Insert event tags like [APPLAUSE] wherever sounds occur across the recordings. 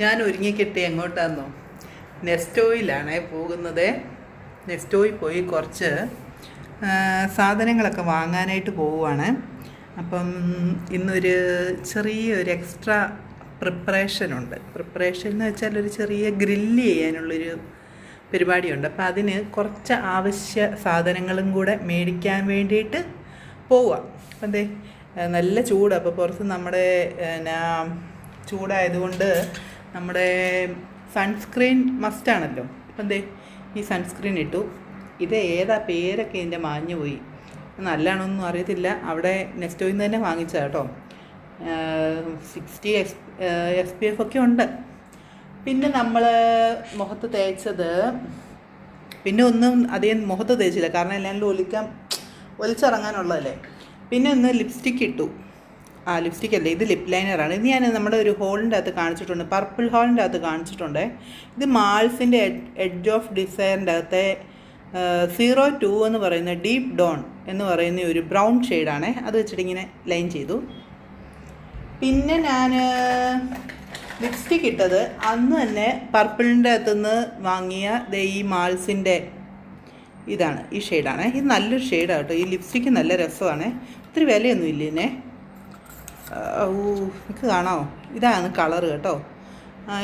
ഞാൻ ഒരുങ്ങിക്കിട്ടി എങ്ങോട്ടാന്നോ. നെസ്റ്റോയിലാണ് പോകുന്നത്. നെസ്റ്റോയിൽ പോയി കുറച്ച് സാധനങ്ങളൊക്കെ വാങ്ങാനായിട്ട് പോവുകയാണ് അപ്പം ഇന്നൊരു ചെറിയൊരു എക്സ്ട്രാ പ്രിപ്പറേഷൻ ഉണ്ട് പ്രിപ്പറേഷൻ എന്ന് വെച്ചാൽ ഒരു ചെറിയ ഗ്രില്ല് ചെയ്യാനുള്ളൊരു പരിപാടിയുണ്ട്. അപ്പം അതിന് കുറച്ച് ആവശ്യ സാധനങ്ങളും കൂടെ മേടിക്കാൻ വേണ്ടിയിട്ട് പോവുക അപ്പം എന്തേ നല്ല ചൂട്. അപ്പോൾ പുറത്ത് നമ്മുടെ എന്നാ ചൂടായതുകൊണ്ട് നമ്മുടെ സൺസ്ക്രീൻ മസ്റ്റ് ആണല്ലോ. അപ്പം എന്തേ ഈ സൺസ്ക്രീൻ ഇട്ടു. ഇത് ഏതാ പേരൊക്കെ ഇതിന്റെ മാഞ്ഞു പോയി. നല്ലതാണോന്നും അറിയത്തില്ല. അവിടെ നെസ്റ്റോയിൽ നിന്ന് തന്നെ വാങ്ങിച്ചത് കേട്ടോ. Sixty S S P F ഒക്കെ ഉണ്ട്. പിന്നെ നമ്മൾ മുഖത്ത് തേച്ചത് പിന്നെ ഒന്നും അധികം മുഖത്ത് തേച്ചില്ല. കാരണം എല്ലാം ഒലിക്കാൻ ഒലിച്ചിറങ്ങാനുള്ളതല്ലേ. പിന്നെ ഒന്ന് ലിപ്സ്റ്റിക്ക് ഇട്ടു. ആ ലിപ്സ്റ്റിക് അല്ലേ ഇത് ലിപ് ലൈനറാണ് ഇത് ഞാൻ നമ്മുടെ ഒരു ഹോളിന്റെ അകത്ത് കാണിച്ചിട്ടുണ്ട്. പർപ്പിൾ ഹോളിന്റെ അകത്ത് കാണിച്ചിട്ടുണ്ട്. ഇത് മാൾസിന്റെ എഡ്ജ് ഓഫ് ഡിസൈറിന്റെ അകത്തെ സീറോ ടു എന്ന് പറയുന്ന ഡീപ്പ് ഡോൺ എന്ന് പറയുന്ന ഒരു ബ്രൗൺ ഷെയ്ഡാണ് അത് വെച്ചിട്ട് ഇങ്ങനെ ലൈൻ ചെയ്തു. പിന്നെ ഞാൻ ലിപ്സ്റ്റിക് ഇട്ടത് അന്ന് തന്നെ പർപ്പിളിന്റെ അകത്തുനിന്ന് വാങ്ങിയ ഈ മാൾസിന്റെ ഇതാണ്. ഈ ഷെയ്ഡാണ് ഇത് നല്ലൊരു ഷെയ്ഡാണ് കേട്ടോ. ഈ ലിപ്സ്റ്റിക്ക് നല്ല രസമാണ്. ഒത്തിരി വിലയൊന്നും ഇല്ല ഇതിനെ. നിങ്ങൾക്ക് കാണാമോ ഇതാണ് കളർ കേട്ടോ.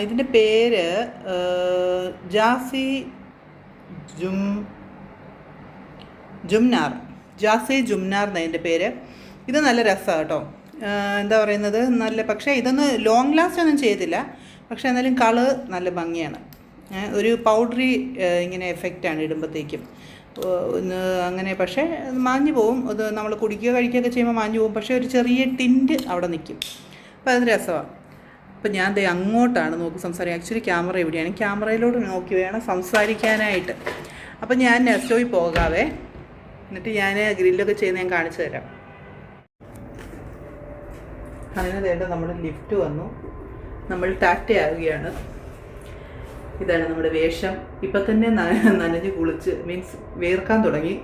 ഇതിന്റെ പേര് ജാസി ജും ജുംനാർ. ജാസി ജുംനാർ എന്നതിന്റെ പേര്. ഇത് നല്ല രസമാണ് കേട്ടോ. എന്താ പറയുന്നത്? നല്ല പക്ഷേ ഇതൊന്നും ലോങ് ലാസ്റ്റ് ഒന്നും ചെയ്തില്ല. പക്ഷേ എന്നാലും കളർ നല്ല ഭംഗിയാണ്. ഒരു പൗഡറി ഇങ്ങനെ എഫക്റ്റാണ് ഇടുമ്പോഴത്തേക്കും അങ്ങനെ പക്ഷേ മാഞ്ഞു പോവും. അത് നമ്മൾ കുടിക്കുക കഴിക്കുകയൊക്കെ ചെയ്യുമ്പോൾ മാഞ്ഞു പോവും. പക്ഷേ ഒരു ചെറിയ ടിന്റ് അവിടെ നിൽക്കും. അപ്പോൾ അത് രസമാണ് അപ്പം ഞാൻ ദേ അങ്ങോട്ടാണ് നോക്കി സംസാരിക്കുക ആക്ച്വലി ക്യാമറ എവിടെയാണ് ക്യാമറയിലോട്ട് നോക്കി വേണം സംസാരിക്കാനായിട്ട്. അപ്പം ഞാൻ നെസ്റ്റോയിൽ പോകാവേ. എന്നിട്ട് ഞാൻ ഗ്രില്ലൊക്കെ ചെയ്ത് ഞാൻ കാണിച്ചു തരാം. അങ്ങനെ വേണ്ട നമ്മുടെ ലിഫ്റ്റ് വന്നു. നമ്മൾ ടാറ്റയാവുകയാണ് ഇതാണ് നമ്മുടെ വേഷം. ഇപ്പം തന്നെ നനഞ്ഞു കുളിച്ച് മീൻസ് വേർക്കാൻ തുടങ്ങി.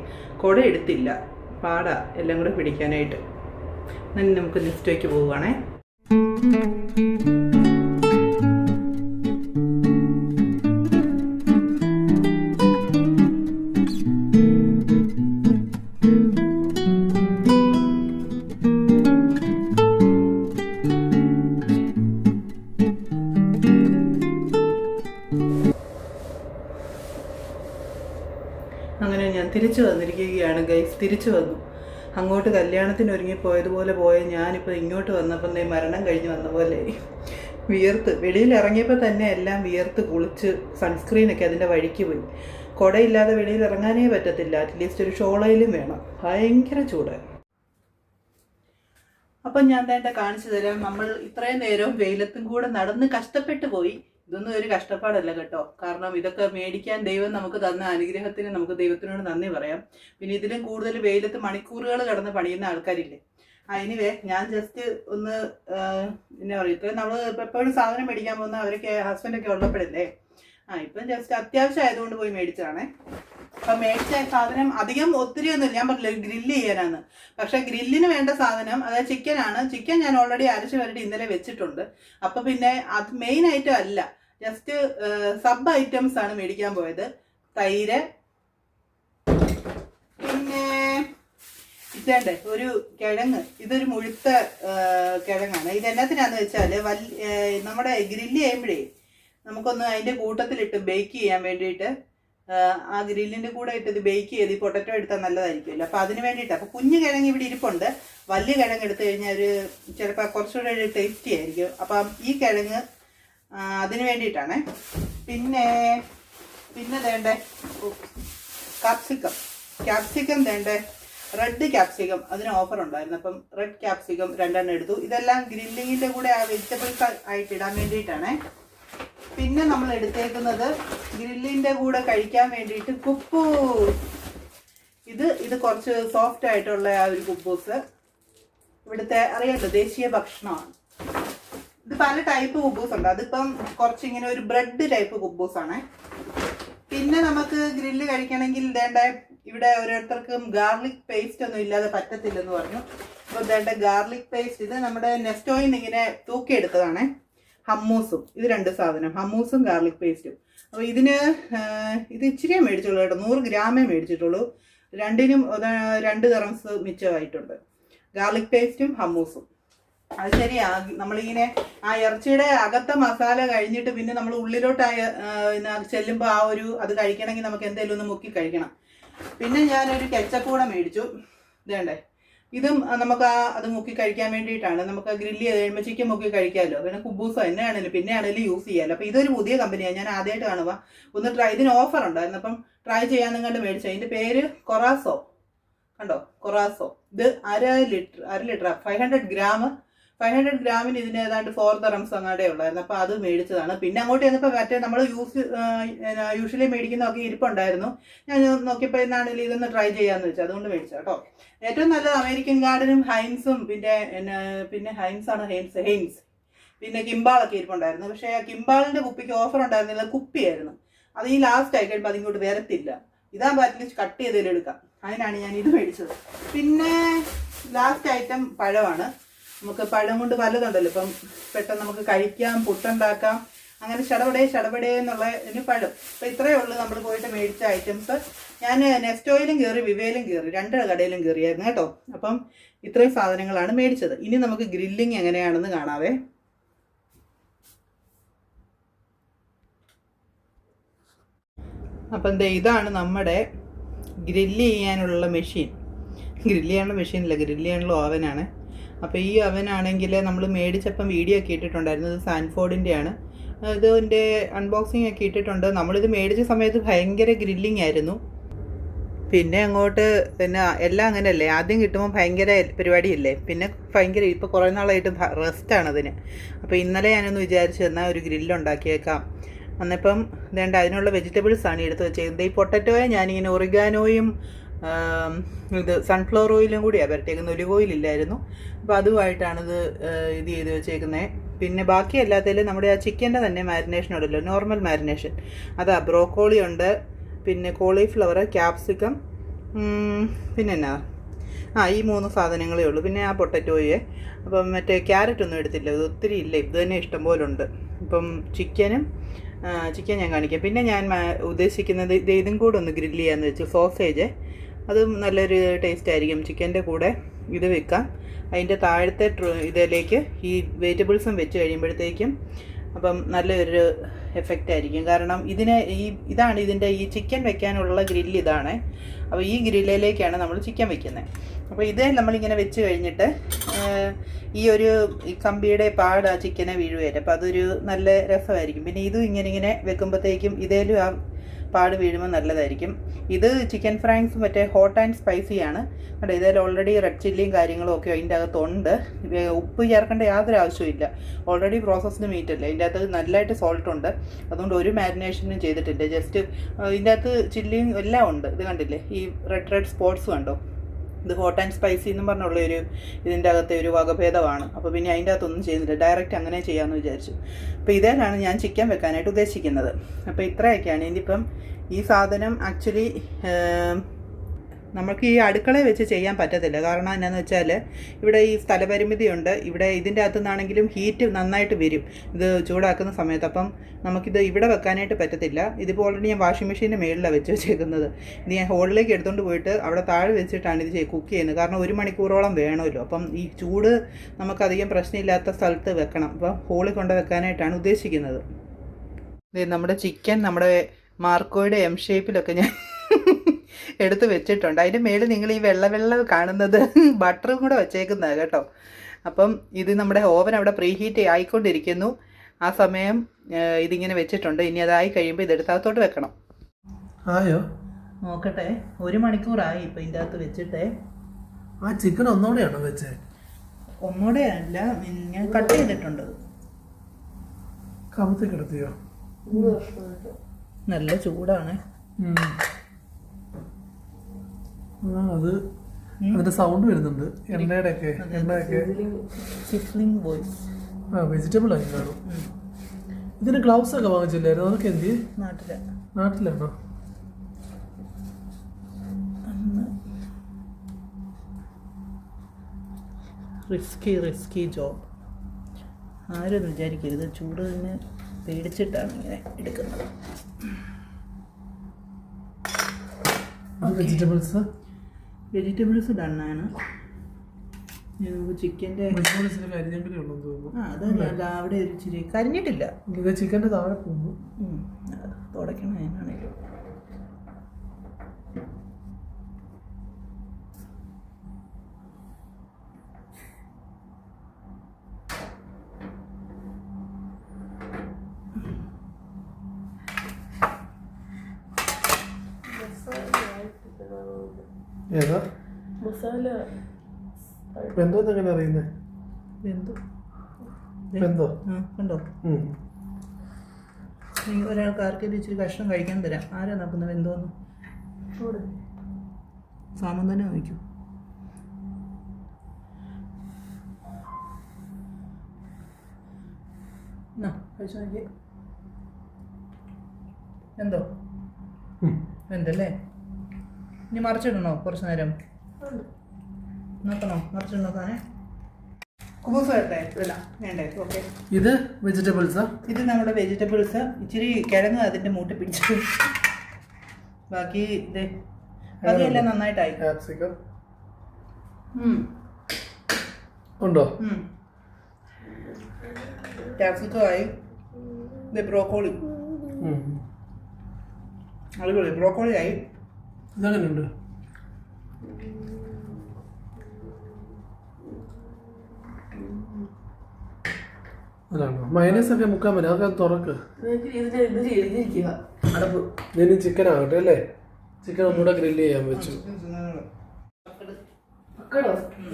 കുട എടുത്തില്ല പാടാ എല്ലാം കൂടെ പിടിക്കാനായിട്ട്. നമുക്ക് ലിഫ്റ്റേക്ക് പോവുകയാണേ. തിരിച്ചു വന്നു. അങ്ങോട്ട് കല്യാണത്തിന് ഒരുങ്ങി പോയതുപോലെ പോയ ഞാനിപ്പോൾ ഇങ്ങോട്ട് വന്നപ്പം നീ മരണം കഴിഞ്ഞ് വന്ന പോലെ വിയർത്ത്. വെളിയിൽ ഇറങ്ങിയപ്പോൾ തന്നെ എല്ലാം വിയർത്ത് കുളിച്ച് സൺസ്ക്രീനൊക്കെ അതിന്റെ വഴിക്ക് പോയി. കുടയില്ലാതെ വെളിയിൽ ഇറങ്ങാനേ പറ്റത്തില്ല. അറ്റ്ലീസ്റ്റ് ഒരു ഷോളയിലും വേണം. ഭയങ്കര ചൂട്. അപ്പം ഞാൻ തന്നെ കാണിച്ചു തരാം. നമ്മൾ ഇത്രയും നേരവും വെയിലത്തും കൂടെ നടന്ന് കഷ്ടപ്പെട്ടു പോയി. ഇതൊന്നും ഒരു കഷ്ടപ്പാടല്ല കേട്ടോ. കാരണം ഇതൊക്കെ മേടിക്കാൻ ദൈവം നമുക്ക് തന്ന അനുഗ്രഹത്തിന് നമുക്ക് ദൈവത്തിനോട് നന്ദി പറയാം. പിന്നെ ഇതിലും കൂടുതൽ വെയിലത്ത് മണിക്കൂറുകൾ കടന്ന് പണിയുന്ന ആൾക്കാരില്ലേ? ആ എനിവേ ഞാൻ ജസ്റ്റ് ഒന്ന് എന്നാ പറയുക നമ്മൾ എപ്പോഴും സാധനം മേടിക്കാൻ പോകുന്ന അവരൊക്കെ ഹസ്ബൻഡൊക്കെ ഉള്ളപ്പോഴല്ലേ? ആ ഇപ്പം ജസ്റ്റ് അത്യാവശ്യം ആയതുകൊണ്ട് പോയി മേടിച്ചതാണേ. അപ്പം മേടിച്ച സാധനം അധികം ഒത്തിരി ഒന്നും ഞാൻ പറഞ്ഞില്ല ഗ്രില്ല് ചെയ്യാനാണ്. പക്ഷെ ഗ്രില്ലിന് വേണ്ട സാധനം അതായത് ചിക്കനാണ് ചിക്കൻ ഞാൻ ഓൾറെഡി അരച്ച് വരട്ടി ഇന്നലെ വെച്ചിട്ടുണ്ട്. അപ്പം പിന്നെ അത് മെയിൻ ഐറ്റം അല്ല. ജസ്റ്റ് സബ് ഐറ്റംസ് ആണ് മേടിക്കാൻ പോയത്. തൈര്. പിന്നെ ഇതേണ്ടേ ഒരു കിഴങ്ങ്. ഇതൊരു മുഴുത്ത കിഴങ്ങാണ്. ഇത് എന്നത്തിനാന്ന് വെച്ചാൽ വലിയ നമ്മുടെ ഗ്രില്ല് ചെയ്യുമ്പോഴേ നമുക്കൊന്ന് അതിന്റെ കൂട്ടത്തിലിട്ട് ബേക്ക് ചെയ്യാൻ വേണ്ടിയിട്ട് ആ, ഗ്രില്ലിന്റെ കൂടെ ഇട്ട് ഇത് ബേക്ക് ചെയ്ത് ഈ പൊട്ടറ്റോ എടുത്താൽ നല്ലതായിരിക്കുമല്ലോ. അപ്പോൾ അതിന് വേണ്ടിയിട്ട് അപ്പോൾ കുഞ്ഞു കിഴങ്ങ് ഇവിടെ ഇരിപ്പുണ്ട്. വലിയ കിഴങ്ങ് എടുത്തു കഴിഞ്ഞാൽ ഒരു ചിലപ്പോൾ കുറച്ചുകൂടെ ഒരു ടേസ്റ്റി ആയിരിക്കും. അപ്പം ഈ കിഴങ്ങ് അതിന് വേണ്ടിയിട്ടാണ്. പിന്നെ പിന്നെ വേണ്ടേ കാപ്സിക്കം ക്യാപ്സിക്കം വേണ്ടേ റെഡ് ക്യാപ്സിക്കം അതിന് ഓഫർ ഉണ്ടായിരുന്നു. അപ്പം റെഡ് ക്യാപ്സിക്കം രണ്ടെണ്ണം എടുത്തു. ഇതെല്ലാം ഗ്രില്ലിങ്ങിന്റെ കൂടെ ആ വെജിറ്റബിൾസ് ആയിട്ട് ഇടാൻ വേണ്ടിയിട്ടാണ്. പിന്നെ നമ്മൾ എടുത്തേക്കുന്നത് ഗ്രില്ലിന്റെ കൂടെ കഴിക്കാൻ വേണ്ടിയിട്ട് കുപ്പു. ഇത് ഇത് കുറച്ച് സോഫ്റ്റ് ആയിട്ടുള്ള ആ ഒരു കുപ്പൂസ് ഇവിടുത്തെ അറിയാലോ ദേശീയ ഭക്ഷണമാണ്. പല ടൈപ്പ് കുബൂസ് ഉണ്ട്. അതിപ്പം കുറച്ച് ഇങ്ങനെ ഒരു ബ്രെഡ് ടൈപ്പ് കുബൂസ് ആണ്. പിന്നെ നമുക്ക് ഗ്രില്ല് കഴിക്കണമെങ്കിൽ വേണ്ട ഇവിടെ ഓരോരുത്തർക്കും ഗാർലിക് പേസ്റ്റ് ഒന്നും ഇല്ലാതെ പറ്റത്തില്ലെന്ന് പറഞ്ഞു. അപ്പോൾ വേണ്ട ഗാർലിക് പേസ്റ്റ് ഇത് നമ്മുടെ നെസ്റ്റോയിൽ നിന്ന് ഇങ്ങനെ തൂക്കിയെടുത്തതാണ്. ഹമ്മൂസും. ഇത് രണ്ട് സാധനം. ഹമ്മൂസും ഗാർലിക് പേസ്റ്റും അപ്പോൾ ഇതിന് ഇത് ഇച്ചിരിയേ മേടിച്ചുള്ളൂ കേട്ടോ. നൂറ് ഗ്രാമേ മേടിച്ചിട്ടുള്ളൂ. രണ്ടിനും രണ്ട് തെറംസ് മിച്ചമായിട്ടുണ്ട്. ഗാർലിക് പേസ്റ്റും ഹമ്മൂസും. അത് ശരിയാ. നമ്മളിങ്ങനെ ആ ഇറച്ചിയുടെ അകത്തെ മസാല കഴിഞ്ഞിട്ട് പിന്നെ നമ്മൾ ഉള്ളിലോട്ട് ചെല്ലുമ്പോൾ ആ ഒരു അത് കഴിക്കണമെങ്കിൽ നമുക്ക് എന്തെങ്കിലും ഒന്ന് മുക്കി കഴിക്കണം. പിന്നെ ഞാനൊരു കെച്ചപ്പ് കൂടെ മേടിച്ചു. ഇതേണ്ടേ? ഇതും നമുക്ക് ആ അത് മുക്കി കഴിക്കാൻ വേണ്ടിയിട്ടാണ്. നമുക്ക് ഗ്രില്ല് ചെയ്ത് കഴിയുമ്പോൾ ചിക്കൻ മുക്കി കഴിക്കാമല്ലോ പിന്നെ കുബൂസോ എന്നെയാണെങ്കിലും പിന്നെ ആണെങ്കിലും യൂസ് ചെയ്യാമല്ലോ അപ്പോൾ ഇതൊരു പുതിയ കമ്പനിയാണ് ഞാൻ ആദ്യമായിട്ട് കാണുക ഒന്ന് ട്രൈ ഇതിന് ഓഫർ ഉണ്ടായിരുന്നു അപ്പം ട്രൈ ചെയ്യാൻ കണ്ട് മേടിച്ചു. അതിന്റെ പേര് കൊറാസോ. കണ്ടോ? കൊറാസോ. ഇത് അര ലിറ്റർ അര litre five hundred gram five hundred ഗ്രാമിന് ഇതിന് ഏതാണ്ട് ഫോർ തറംസ് അങ്ങാടെ ഉള്ളായിരുന്നു. അപ്പോൾ അത് മേടിച്ചതാണ്. പിന്നെ അങ്ങോട്ട് ചെന്നപ്പോൾ മറ്റേ നമ്മൾ യൂസ് യൂഷ്വലി മേടിക്കുന്നതൊക്കെ ഇരിപ്പുണ്ടായിരുന്നു. ഞാൻ നോക്കിയപ്പോൾ എന്നാണെങ്കിലും ഇതൊന്ന് ട്രൈ ചെയ്യാമെന്ന് വെച്ചു. അതുകൊണ്ട് മേടിച്ചു കേട്ടോ. ഏറ്റവും നല്ലത് അമേരിക്കൻ ഗാർഡനും ഹൈൻസും പിന്നെ പിന്നെ ഹൈൻസ് ആണ് ഹെയിൻസ് ഹെയിൻസ് പിന്നെ കിംബാളൊക്കെ ഇരിപ്പുണ്ടായിരുന്നു. പക്ഷേ ആ കിംബാളിന്റെ കുപ്പിക്ക് ഓഫർ ഉണ്ടായിരുന്നില്ല കുപ്പിയായിരുന്നു. അത് ഈ ലാസ്റ്റ് ആയി കഴിയുമ്പോൾ അതിങ്ങോട്ട് വരത്തില്ല. ഇതാകുമ്പോൾ അറ്റ്ലീസ്റ്റ് കട്ട് ചെയ്തതിലെടുക്കാം. അതിനാണ് ഞാൻ ഇത് മേടിച്ചത്. പിന്നെ ലാസ്റ്റ് ഐറ്റം പഴമാണ്. നമുക്ക് പഴം കൊണ്ട് പലതുണ്ടല്ലോ ഇപ്പം പെട്ടെന്ന് നമുക്ക് കഴിക്കാം പുട്ടുണ്ടാക്കാം അങ്ങനെ ചടപടേ ചടപടേ എന്നുള്ള ഇതിന് പഴം. അപ്പം ഇത്രയേ ഉള്ളൂ നമ്മൾ പോയിട്ട് മേടിച്ച ഐറ്റംസ് ഞാൻ നെക്സ്റ്റ് ഓയിലും കയറി വിവേലും കയറി രണ്ട് കടയിലും കയറിയായിരുന്നു കേട്ടോ. അപ്പം ഇത്രയും സാധനങ്ങളാണ് മേടിച്ചത്. ഇനി നമുക്ക് ഗ്രില്ലിങ് എങ്ങനെയാണെന്ന് കാണാവേ. അപ്പം ദേ ഇതാണ് നമ്മുടെ ഗ്രില്ല് ചെയ്യാനുള്ള മെഷീൻ. ഗ്രില്ല് ചെയ്യാനുള്ള മെഷീനില്ല ഗ്രില്ല് ചെയ്യാനുള്ള ഓവനാണ്. അപ്പോൾ ഈ അവനാണെങ്കിൽ നമ്മൾ മേടിച്ചപ്പം വീഡിയോ ഒക്കെ ഇട്ടിട്ടുണ്ടായിരുന്നു ഇത് സാൻഫോർഡിന്റെയാണ് ഇതിന്റെ അൺബോക്സിംഗ് ഒക്കെ ഇട്ടിട്ടുണ്ട്. നമ്മളിത് മേടിച്ച സമയത്ത് ഭയങ്കര ഗ്രില്ലിംഗ് ആയിരുന്നു. പിന്നെ അങ്ങോട്ട് പിന്നെ എല്ലാം അങ്ങനെയല്ലേ? ആദ്യം കിട്ടുമ്പോൾ ഭയങ്കര പരിപാടിയില്ലേ? പിന്നെ ഭയങ്കര ഇപ്പോൾ കുറേ നാളായിട്ട് റെസ്റ്റാണ് അതിന്. അപ്പോൾ ഇന്നലെ ഞാനൊന്ന് വിചാരിച്ചു എന്നാൽ ഒരു ഗ്രില്ല് ഉണ്ടാക്കിയേക്കാം. അന്നിപ്പം വേണ്ട അതിനുള്ള വെജിറ്റബിൾസാണ് എടുത്ത് വെച്ചേക്കുന്നത് ഈ പൊട്ടറ്റോയെ ഞാനിങ്ങനെ ഒറിഗാനോയും ഇത് സൺഫ്ലവർ ഓയിലും കൂടിയാണ് പുരട്ടിയേക്കുന്നത്. ഒലിവ് ഓയിൽ ഇല്ലായിരുന്നു. അപ്പോൾ അതുമായിട്ടാണിത് ആ, ഇത് ചെയ്ത് വെച്ചേക്കുന്നത് പിന്നെ ബാക്കി എല്ലാത്തിലും നമ്മുടെ ആ ചിക്കന്റെ തന്നെ മാരിനേഷൻ ഉണ്ടല്ലോ. നോർമൽ മാരിനേഷൻ അതാ ബ്രോക്കോളി ഉണ്ട് പിന്നെ കോളിഫ്ലവർ ക്യാപ്സിക്കം പിന്നെ എന്നാ? ആ ഈ മൂന്ന് സാധനങ്ങളേ ഉള്ളൂ. പിന്നെ ആ പൊട്ടറ്റോയെ അപ്പം മറ്റേ ക്യാരറ്റ് ഒന്നും എടുത്തില്ല. ഇത് ഒത്തിരി ഇല്ല. ഇത് തന്നെ ഇഷ്ടം പോലെ ഉണ്ട്. ഇപ്പം ചിക്കനും ചിക്കൻ ഞാൻ കാണിക്കാം. പിന്നെ ഞാൻ ഉദ്ദേശിക്കുന്നത് ഇത് ഇതും കൂടെ ഒന്ന് ഗ്രില്ല് ചെയ്യാമെന്ന് വെച്ചു. സോസേജ് അതും നല്ലൊരു ടേസ്റ്റ് ആയിരിക്കും ചിക്കന്റെ കൂടെ ഇത് വെക്കാം. അതിന്റെ താഴത്തെ ഇതിലേക്ക് ഈ വെജിറ്റബിൾസും വെച്ച് കഴിയുമ്പോഴത്തേക്കും അപ്പം നല്ലൊരു എഫക്റ്റ് ആയിരിക്കും കാരണം ഇതിനെ ഈ ഇതാണ് ഇതിന്റെ ഈ ചിക്കൻ വെക്കാനുള്ള ഗ്രില്ല് ഇതാണ്. അപ്പോൾ ഈ ഗ്രില്ലിലേക്കാണ് നമ്മൾ ചിക്കൻ വെക്കുന്നത്. അപ്പോൾ ഇത് നമ്മളിങ്ങനെ വെച്ച് കഴിഞ്ഞിട്ട് ഈ ഒരു കമ്പിയുടെ പാട് ആ ചിക്കനെ വീഴുകയല്ല അപ്പോൾ അതൊരു നല്ല രസമായിരിക്കും. പിന്നെ ഇതും ഇങ്ങനെ ഇങ്ങനെ വെക്കുമ്പോഴത്തേക്കും ഇതേലും ആ പാട് വീഴുമ്പോൾ നല്ലതായിരിക്കും. ഇത് ചിക്കൻ ഫ്രാങ്ക്സ് മറ്റേ ഹോട്ട് ആൻഡ് സ്പൈസി ആണ്. കണ്ടോ ഇതിൽ ഓൾറെഡി റെഡ് ചില്ലിയും കാര്യങ്ങളും ഒക്കെ അതിന്റെ അകത്തുണ്ട്. ഉപ്പ് ചേർക്കേണ്ട യാതൊരു ആവശ്യമില്ല ഓൾറെഡി പ്രോസസ്ഡ് മീറ്റ് അല്ലേ? ഇതിന്റെ അകത്ത് നല്ലതായിട്ട് സോൾട്ട് ഉണ്ട്. അതുകൊണ്ട് ഒരു മാരിനേഷനും ചെയ്തിട്ടില്ല. ജസ്റ്റ് ഇതിന്റെ അകത്ത് ചില്ലിയും എല്ലാം ഉണ്ട്. ഇത് കണ്ടില്ലേ? ഈ റെഡ് റെഡ് സ്പോട്ട്സ് കണ്ടോ? ഇത് ഹോട്ട് ആൻഡ് സ്പൈസി എന്നും പറഞ്ഞുള്ള ഒരു ഇതിന്റെ അകത്തെ ഒരു വകഭേദമാണ്. അപ്പോൾ പിന്നെ അതിന്റെ അകത്തൊന്നും ചെയ്യുന്നില്ല. ഡയറക്റ്റ് അങ്ങനെ ചെയ്യാമെന്ന് വിചാരിച്ചു. അപ്പോൾ ഇതേലാണ് ഞാൻ ചിക്കൻ വെക്കാനായിട്ട് ഉദ്ദേശിക്കുന്നത്. അപ്പോൾ ഇത്രയൊക്കെയാണ്. ഇനിയിപ്പം ഈ സാധനം ആക്ച്വലി നമുക്ക് ഈ അടുക്കളയിൽ വെച്ച് ചെയ്യാൻ പറ്റത്തില്ല. കാരണം എന്നാന്ന് വെച്ചാൽ ഇവിടെ ഈ സ്ഥലപരിമിതിയുണ്ട്. ഇവിടെ ഇതിന്റെ അകത്തു നിന്നാണെങ്കിലും ഹീറ്റ് നന്നായിട്ട് വരും. ഇത് ചൂടാക്കുന്ന സമയത്ത്. അപ്പം നമുക്കിത് ഇവിടെ വെക്കാനായിട്ട് പറ്റത്തില്ല. ഇതിപ്പോൾ ഓൾറെഡി ഞാൻ വാഷിംഗ് മെഷീന്റെ മേളിലാണ് വെച്ച് വെച്ചേക്കുന്നത്. ഇത് ഞാൻ ഹോളിലേക്ക് എടുത്തുകൊണ്ട് പോയിട്ട് അവിടെ താഴെ വെച്ചിട്ടാണ് ഇത് കുക്ക് ചെയ്യുന്നത്. കാരണം ഒരു മണിക്കൂറോളം വേണമല്ലോ. അപ്പം ഈ ചൂട് നമുക്കധികം പ്രശ്നമില്ലാത്ത സ്ഥലത്ത് വെക്കണം. അപ്പം ഹോളിൽ കൊണ്ട് വെക്കാനായിട്ടാണ് ഉദ്ദേശിക്കുന്നത്. നമ്മുടെ ചിക്കൻ നമ്മുടെ മാർക്കോയുടെ എം ഷേപ്പിലൊക്കെ ഞാൻ എടുത്ത് വെച്ചിട്ടുണ്ട്. അതിന്റെ മേളിൽ നിങ്ങൾ ഈ വെള്ള വെള്ള കാണുന്നത് [LAUGHS] ബട്ടറും കൂടെ വെച്ചേക്കുന്നതാണ് കേട്ടോ. അപ്പം ഇത് നമ്മുടെ ഓവൻ അവിടെ പ്രീഹീറ്റ് ആയിക്കൊണ്ടിരിക്കുന്നു. ആ സമയം ഇതിങ്ങനെ വെച്ചിട്ടുണ്ട്. ഇനി അതായി കഴിയുമ്പോൾ ഇതെടുത്തകത്തോട്ട് വെക്കണം. ആയോ? നോക്കട്ടെ. ഒരു മണിക്കൂറായി ഇപ്പം ഇതിന്റെ അകത്ത് വെച്ചിട്ടേ. ആ ചിക്കൻ ഒന്നുകൂടെയാണോ വെച്ചേ? ഒന്നുകൂടെ അല്ല ഞാൻ കട്ട് ചെയ്തിട്ടുണ്ട്. കമത്തി കിടത്തിയോ? നല്ല ചൂടാണ്. അത് അതിന്റെ സൗണ്ട് വരുന്നുണ്ട്. എണ്ണയുടെ ഒക്കെ എണ്ണയൊക്കെ. ആ വെജിറ്റബിൾ ആയി കാണും. ഇതിന് ഗ്ലൗസ് ഒക്കെ വാങ്ങിച്ചില്ലായിരുന്നു? അതൊക്കെ എന്ത് നാട്ടിലെ. നാട്ടിലാണോ? റിസ്കി റിസ്കി ജോബ് ആരും വിചാരിക്കരുത്. ചൂടിന് പേടിച്ചിട്ടാണ് ഇങ്ങനെ എടുക്കുന്നത്. വെജിറ്റബിൾസ് വെജിറ്റബിൾസ് ഡണ്ണാണ്. നമുക്ക് ചിക്കന്റെ വെജിറ്റബിൾസിന് കരിഞ്ഞെങ്കിലേ ഉള്ളൂ തോന്നുന്നു. ആ അതല്ല അവിടെ ഒരു ഇച്ചിരി കരിഞ്ഞിട്ടില്ല. ചിക്കന്റെ താഴെ പോകുന്നു. തുടയ്ക്കണം അതിനാണേലും. ഏതാ? മസാല. ബന്ധം എങ്ങനെ അറിയുന്നേ? ബന്ധു ബന്ധു കണ്ടോ? ഒരാൾക്ക് ആർക്കെങ്കിലും ഇച്ചിരി കഷ്ണം കഴിക്കാൻ തരാം. ആരാ നോക്കുന്നത് ബന്ധുവെന്ന് സാമൻ തന്നെ നോക്കൂ എന്നാ കഴിച്ചു നോക്കിയേ. എന്തോ? ഉം. ഇനി മറിച്ചിടണോ കുറച്ച് നേരം? നോക്കണോ? മറിച്ചിടണോ കുബൂസ് വേണ്ടേ ഇല്ല വേണ്ടേ? ഓക്കെ. ഇത് വെജിറ്റബിൾസ് ഇത് നമ്മുടെ വെജിറ്റബിൾസ് ഇച്ചിരി കിഴങ്ങ് അതിന്റെ മൂട്ടി പിടിച്ചു. ബാക്കി ഇത് ബാക്കിയെല്ലാം നന്നായിട്ടായി. ക്യാപ്സിക്കം ഉം. ഉണ്ടോ? ഉം. ക്യാപ്സിക്കം ആയി. ഇത് ബ്രോക്കോളി. അടിപൊളി. ബ്രോക്കോളി ആയി. ഇതെങ്ങനെയുണ്ട് അതാണോ? മൈനസ് ഒക്കെ മുക്കാൻ പറ്റും. അതൊക്കെ തുറക്ക്. ഇതിന് ഇനി ചിക്കൻ ആകട്ടെ അല്ലേ? ചിക്കൻ ഒന്നുകൂടെ ഗ്രില്ല് ചെയ്യാൻ വെച്ചു.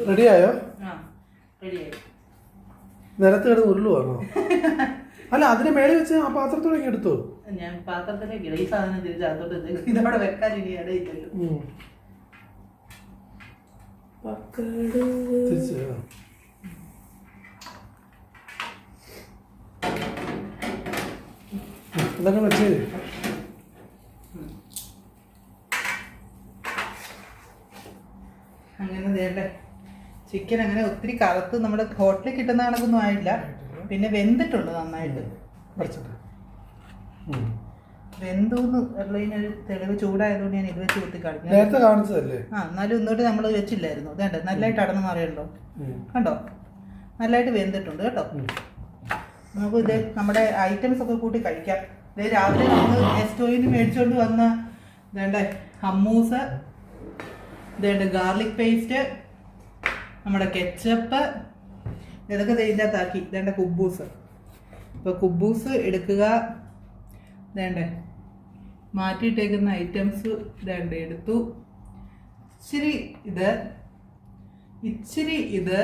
റെഡിയായോ നിലത്ത് കിടന്ന് ഉരുളുവാണോ അല്ല അതിന് മേളിൽ വെച്ച് ആ പാത്രത്തോടെ എടുത്തു? ഞാൻ പാത്രത്തിലേക്ക് ഇടാം ഈ സാധനം തിരിച്ചകത്തോട്ട് ഇട്ടേക്കും. ഇതവിടെ വെക്കാൻ ഇനി ഇടയില്ലല്ലോ തിരിച്ച് വെച്ചേ. അങ്ങനെ വേണ്ടേ ചിക്കൻ അങ്ങനെ ഒത്തിരി കറുത്ത് നമ്മുടെ ഹോട്ടലിൽ കിട്ടുന്ന കണക്കൊന്നും ആയില്ല പിന്നെ വെന്തിട്ടുണ്ട് നന്നായിട്ട്. അടച്ചിട്ട് ഉം. വെന്തൂന്ന് ഉള്ളതിനൊരു തെളിവ് ചൂടായതുകൊണ്ട് ഞാൻ ഇത് വെച്ച് കുത്തി നേരത്തെ കാണിച്ചതല്ലേ? ആ എന്നാലും ഇന്നോട്ട് നമ്മൾ വെച്ചില്ലായിരുന്നു. ഇതേണ്ട നല്ലതായിട്ട് അടന്ന് മാറിയല്ലോ. കണ്ടോ? നല്ലതായിട്ട് വെന്തിട്ടുണ്ട് കേട്ടോ. നമുക്ക് ഇത് നമ്മുടെ ഐറ്റംസ് ഒക്കെ കൂട്ടി കഴിക്കാം. ഇത് രാവിലെ നമ്മൾ നെസ്റ്റോയിന് മേടിച്ചുകൊണ്ട് വന്ന ഇതേണ്ട ഹമ്മൂസ് ഇതേണ്ട ഗാർലിക് പേസ്റ്റ് നമ്മുടെ കെച്ചപ്പ് ഇതൊക്കെ ഇതിന്റെ അകത്താക്കി ഇതേണ്ട കുബൂസ്. ഇപ്പോൾ കുബൂസ് എടുക്കുക. ഇതേണ്ടേ? മാറ്റിയിട്ടേക്കുന്ന ഐറ്റംസ് ഇതേണ്ട? എടുത്തു. ഇച്ചിരി ഇത്. ഇച്ചിരി ഇത്.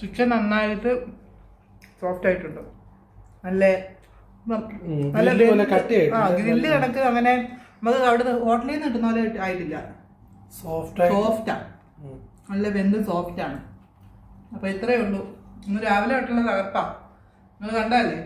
ചിക്കൻ നന്നായിട്ട് സോഫ്റ്റ് ആയിട്ടുണ്ട്. നല്ല. നല്ല ഗ്രില്ല് കണക്ക് അങ്ങനെ നമുക്ക് അവിടെ ഹോട്ടലിൽ നിന്ന് കിട്ടുന്ന പോലെ ആയിട്ടില്ല. സോഫ്റ്റ് ആയിട്ട് സോഫ്റ്റാ നല്ല വെന്ത് സോഫ്റ്റാണ് അപ്പോൾ ഇത്രയേ ഉള്ളൂ. ഇന്ന് രാവിലെ തൊട്ടുള്ള തകർപ്പാ. നിങ്ങൾ കണ്ടല്ലേ